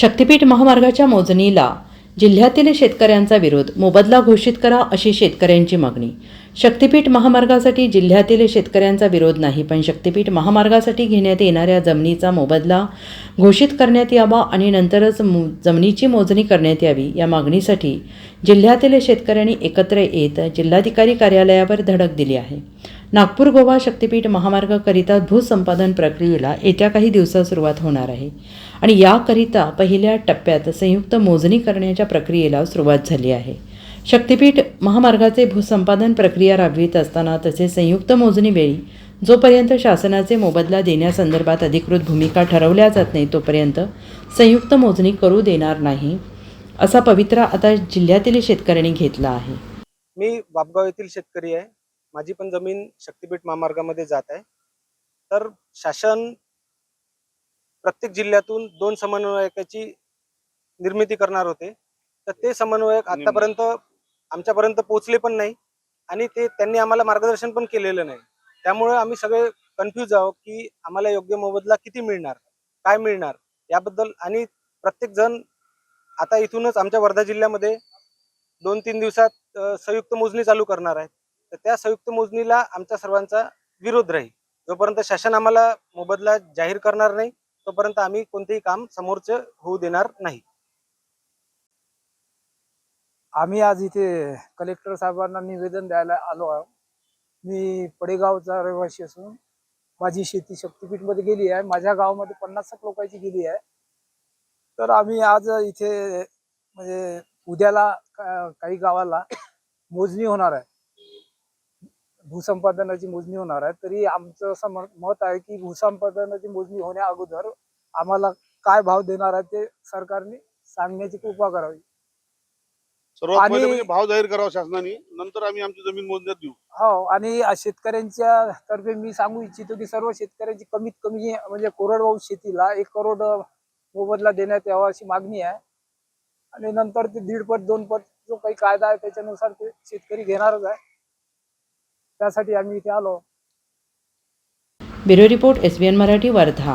शक्तीपीठ महामार्गाच्या मोजणीला जिल्ह्यातील शेतकऱ्यांचा विरोध मोबदला घोषित करा अशी शेतकऱ्यांची मागणी. शक्तीपीठ महामार्गासाठी जिल्ह्यातील शेतकऱ्यांचा विरोध नाही पण शक्तीपीठ महामार्गासाठी घेण्यात येणाऱ्या जमिनीचा मोबदला घोषित करण्यात यावा आणि नंतरच मो जमिनीची मोजणी करण्यात यावी या मागणीसाठी जिल्ह्यातील शेतकऱ्यांनी एकत्र येत जिल्हाधिकारी कार्यालयावर धडक दिली आहे. नागपूर गोवा शक्तीपीठ महामार्गाकरिता भूसंपादन प्रक्रियेला येत्या काही दिवसात सुरुवात होणार आहे. आणि याकरिता पहिल्या टप्प्यात संयुक्त मोजणी करण्याच्या प्रक्रियेला सुरुवात झाली आहे. शक्तीपीठ महामार्गाचे भूसंपादन प्रक्रिया राबवित असताना तसे संयुक्त मोजणीवेळी जोपर्यंत शासनाचे मोबदला देण्यासंदर्भात अधिकृत भूमिका ठरवल्या जात नाही तोपर्यंत संयुक्त मोजणी करू देणार नाही असा पवित्रा आता जिल्ह्यातील शेतकऱ्यांनी घेतला आहे. मी बापगाव येथील शेतकरी आहे. माझी पण जमीन शक्तीपीठ महामार्गामध्ये जात आहे. तर शासन प्रत्येक जिल्ह्यातून दोन समन्वयकाची निर्मिती करणार होते. तर ते समन्वयक आतापर्यंत आमच्यापर्यंत पोहोचले पण नाही आणि ते त्यांनी आम्हाला मार्गदर्शन पण केलेलं नाही. त्यामुळे आम्ही सगळे कन्फ्यूज आहोत की आम्हाला योग्य मोबदला किती मिळणार काय मिळणार याबद्दल आणि प्रत्येक जण आता इथूनच आमच्या वर्धा जिल्ह्यामध्ये दोन तीन दिवसात संयुक्त मोजणी चालू करणार आहे तर त्या संयुक्त मोजणीला आमच्या सर्वांचा विरोध राहील. जोपर्यंत शासन आम्हाला मोबदला जाहीर करणार नाही तोपर्यंत आम्ही कोणतेही काम समोरचे होऊ देणार नाही. आम्ही आज इथे कलेक्टर साहेबांना निवेदन द्यायला आलो आहोत. मी पडेगावचा रहिवासी असून माझी शेती शक्तीपीठमध्ये गेली आहे. माझ्या गावामध्ये पन्नास एक लोकांची गेली आहे. तर आम्ही आज इथे म्हणजे उद्याला काही गावाला मोजणी होणार आहे. भूसंपादनाची मोजणी होणार आहे. तरी आमचं असं मत आहे की भूसंपादनाची मोजणी होण्या अगोदर आम्हाला काय भाव देणार आहे ते सरकारने सांगण्याची कृपा करावी. सर्वात आणि- म्हणजे भाव जाहीर करावा शासनाने नंतर आम्ही आमची जमीन मोजण्यात देऊ. हो आणि शेतकऱ्यांच्या तर्फे मी सांगू इच्छितो की सर्व शेतकऱ्यांची कमीत कमी म्हणजे कोरडवाहू शेतीला एक करोड मोबदला देण्यात यावा अशी मागणी आहे. आणि नंतर ते दीड पट दोन पट जो काही कायदा आहे त्याच्यानुसार ते शेतकरी घेणारच आहे. त्यासाठी आम्ही इथे आलो. Bureau report S B N Marathi Wardha.